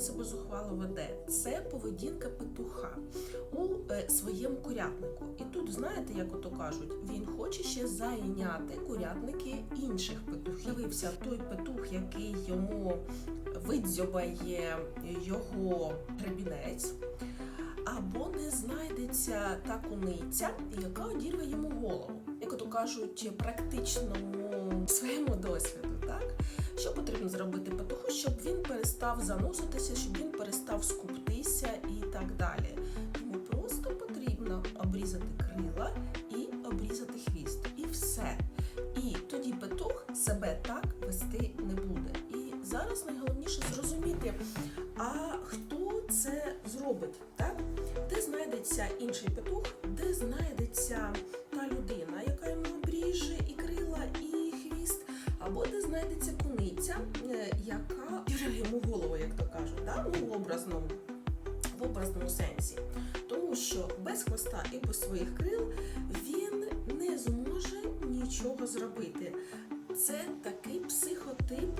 себе зухвало веде. Це поведінка петуха у е, своєму курятнику. І тут, знаєте, як ото кажуть, він хоче ще зайняти курятники інших петухів. З'явився той петух, який йому видзьобає його гребінець. Або не знайдеться та куниця, яка одірве йому голову. Як ото кажуть, практичному своєму досвіду, так? Що потрібно зробити він перестав заноситися, щоб він перестав скуптися і так далі. Йому просто потрібно обрізати крила і обрізати хвіст. І все. І тоді петух себе так вести не буде. І зараз найголовніше зрозуміти, а хто це зробить, так? Де знайдеться інший петух, де знайдеться та людина, яка йому обріже і крила, і хвіст, або де знайдеться куниця, образному, в образному сенсі. Тому що без хвоста і без своїх крил він не зможе нічого зробити. Це такий психотип